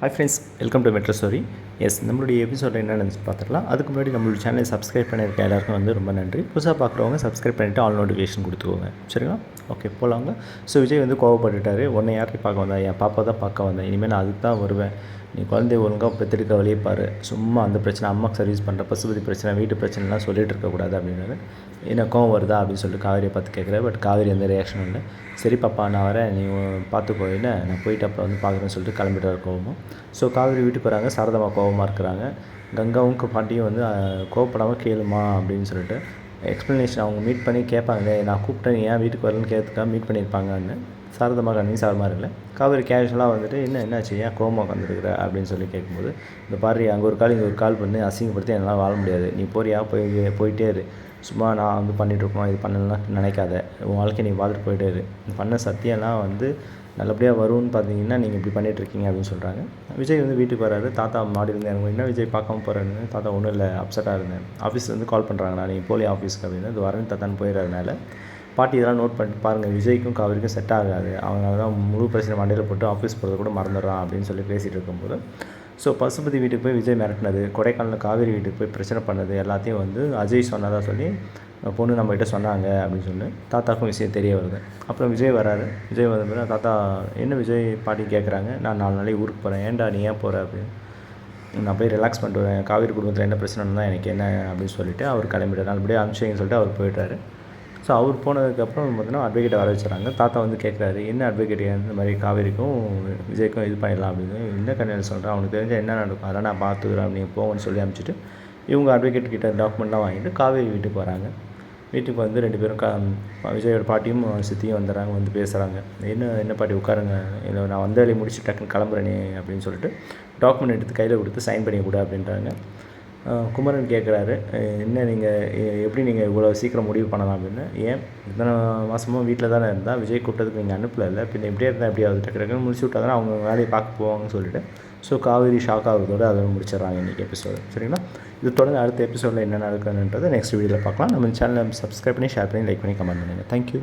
Hi friends welcome to metro stories நம்மளுடைய எபிசோட என்னென்னு பார்த்துக்கலாம் அதுக்கு முன்னாடி நம்மளுடைய சேனலை சப்ஸ்கிரைப் பண்ணியிருக்க எல்லாருக்கும் வந்து ரொம்ப நன்றி. புதுசாக பார்க்குறவங்க சப்ஸ்கிரைப் பண்ணிவிட்டு ஆல் நோட்டிஃபிகேஷன் கொடுத்துக்கோங்க. சரிங்களா? ஓகே போகலாங்க ஸோ விஜய் வந்து கோவப்பட்டுட்டார். உன்னை யாரையும் பார்க்க வந்தேன் என் பாப்பா தான் பார்க்க வந்தேன் இனிமேல் நான் அதுக்கு தான் வருவேன். நீ குழந்தைய ஒழுங்காக பெற்றெடுக்க வழியே பாரு. சும்மா அந்த பிரச்சனை அம்மாக்கு சர்வீஸ் பண்ணுற பசுபதி பிரச்சனை வீட்டு பிரச்சனைலாம் சொல்லிட்டு இருக்கக்கூடாது அப்படின்னாரு. என்ன கோவம் வருதா அப்படின்னு சொல்லிட்டு காவேரியை பார்த்து கேட்குறேன் பட் காவேரி எந்த ரியாக்ஷனும் இல்லை சரி பாப்பா நான் வரேன். நீ பார்த்துக்கோ என்ன நான் போயிட்டு அப்புறம் வந்து பார்க்குறேன்னு சொல்லிட்டு கிளம்பிட்டு கோவமும். ஸோ காவேரி வீட்டுக்கு வராங்க. சாரதமா கோவமாக இருக்கிறாங்க. கங்காவும் பாட்டியும் வந்து கோவப்படாமல் கேளுமா அப்படின்னு சொல்லிட்டு எக்ஸ்ப்ளனேஷன் அவங்க மீட் பண்ணி கேட்பாங்க நான் கூப்பிட்டேன் ஏன் வீட்டுக்கு வரலன்னு கேட்கறதுக்காக மீட் பண்ணியிருப்பாங்கன்னு. சாரதமாக கண்ணி சாரமாக இருக்கல. காவேரி கேஷுவலாக வந்துட்டு என்ன என்னாச்சு? ஏன் கோமா உட்காந்துருக்குற அப்படின்னு சொல்லி கேட்கும்போது இந்த பாரு அங்கே ஒரு கால் இங்கே ஒரு கால் பண்ணி. அசிங்கப்படுத்தி என்னால் வாழ முடியாது. நீ போறியா? போய் போயிட்டே இரு. சும்மா நான் வந்து பண்ணிட்டு இது பண்ணலாம் நினைக்காத. உன் வாழ்க்கை நீ பார்த்துட்டு போயிட்டே இரு. பண்ண சத்தியம்லாம் வந்து நல்லபடியாக வரும்னு பார்த்தீங்கன்னா நீங்கள் இப்படி பண்ணிட்டு இருக்கீங்க அப்படின்னு சொல்கிறாங்க விஜய் வந்து வீட்டுக்கு வராரு. தாத்தா மாடியிலேருந்து இறங்க என்ன விஜய் பார்க்காம போகிறாருன்னு தாத்தா ஒன்றும் இல்லை. அப்செட்டாக இருந்தேன். ஆஃபீஸ்லேருந்து கால் பண்ணுறாங்கண்ணா நீங்கள் போலி ஆஃபீஸ்க்கு அப்படின்னு. இது வரேன் தாத்தான்னு போயிடுறதுனால பாட்டி இதெல்லாம் நோட் பண்ணிட்டு பாருங்கள் விஜய்க்கும் காவிரிக்கும் செட் ஆகாது. அவங்க தான் முழு பிரச்சனை மண்டையில் போட்டு ஆஃபீஸ் போகிறத கூட மறந்துடுறான் அப்படின்னு சொல்லி பேசிகிட்டு இருக்கும்போது ஸோ பசுபதி வீட்டுக்கு போய் விஜய் மிரட்டினது கொடைக்கானலில் காவேரி வீட்டுக்கு போய் பிரச்சனை பண்ணது எல்லாத்தையும் வந்து அஜய் சொன்னதாக சொல்லி பொண்ணு நம்மகிட்ட சொன்னாங்க அப்படின்னு சொல்லி தாத்தாக்கும் விஷயம் தெரிய வருது. அப்புறம் விஜய் வராரு விஜய் வந்த பிறகு தாத்தா என்ன விஜய் பாட்டி கேட்குறாங்க நான் நாலு நாளைக்கு ஊருக்கு போகிறேன் ஏன்டா நீ ஏன் போகிற அப்படின்னு. நான் போய் ரிலாக்ஸ் பண்ணிட்டு வரேன் காவேரி குடும்பத்தில் என்ன பிரச்சனைன்னு தான் எனக்கு என்ன அப்படின்னு சொல்லிட்டு அவர் கிளம்பிட்டார். நல்லபடியாக அனுப்பிச்சிங்கன்னு சொல்லிட்டு அவர் போயிட்டாரு ஸோ அவர் போனதுக்கப்புறம் பார்த்தீங்கன்னா அட்வொகேட்டை வர வச்சுறாங்க. தாத்தா வந்து கேட்குறாரு என்ன அட்வொகேட் இந்த மாதிரி காவேரிக்கும் விஜய்க்கும் இது பண்ணிடலாம் அப்படின்னு. என்ன கல்யாணம் சொல்கிறேன் அவனுக்கு தெரிஞ்ச என்ன நடக்கும்? அதெல்லாம் நான் பார்த்துக்கிறேன். நீங்கள் போகணும்னு சொல்லி அனுப்பிச்சிட்டு இவங்க அட்வொகேட் கிட்ட டாக்குமெண்ட்லாம் வாங்கிட்டு காவேரி வீட்டுக்கு வராங்க. வீட்டுக்கு வந்து ரெண்டு பேரும் கா விஜயோட பாட்டியும் சித்தியும் வந்துடுறாங்க வந்து பேசுகிறாங்க என்ன என்ன பாட்டி உட்காருங்க? இல்லை நான் வந்த வேலையை முடிச்சு டக்குன்னு கிளம்புறேனே அப்படின்னு சொல்லிட்டு டாக்குமெண்ட் எடுத்து கையில் கொடுத்து சைன் பண்ணி கொடு அப்படின்றாங்க. குமரன் கேட்குறாரு என்ன நீங்கள் எப்படி நீங்கள் இவ்வளோ சீக்கிரம் முடிவு பண்ணலாம் அப்படின்னு? ஏன்? இத்தனை மாதமும் வீட்டில் தானே இருந்தால் விஜய் கூப்பிட்டதுக்கு நீங்கள் அனுப்பலை பின்ன இப்படியே இருந்தால் எப்படியாவது டக்கு டக்குன்னு முடிச்சு விட்டா தானே அவங்க வேலையை பார்க்க போவாங்கன்னு சொல்லிட்டு. ஸோ காவேரி ஷாக் ஆகுறதோடு அதை முடிச்சிடுறாங்க இன்றைக்கி எபிசோடு சரிங்களா? இது தொடர்ந்து அடுத்த எபிசோடில் என்ன நடக்குதுன்றது நெக்ஸ்ட் வீடியோவில் பார்க்கலாம். நம்ம சேனலை சப்ஸ்கிரைப் பண்ணி ஷேர் பண்ணி லைக் பண்ணி கமெண்ட் பண்ணுங்கள் தேங்க்யூ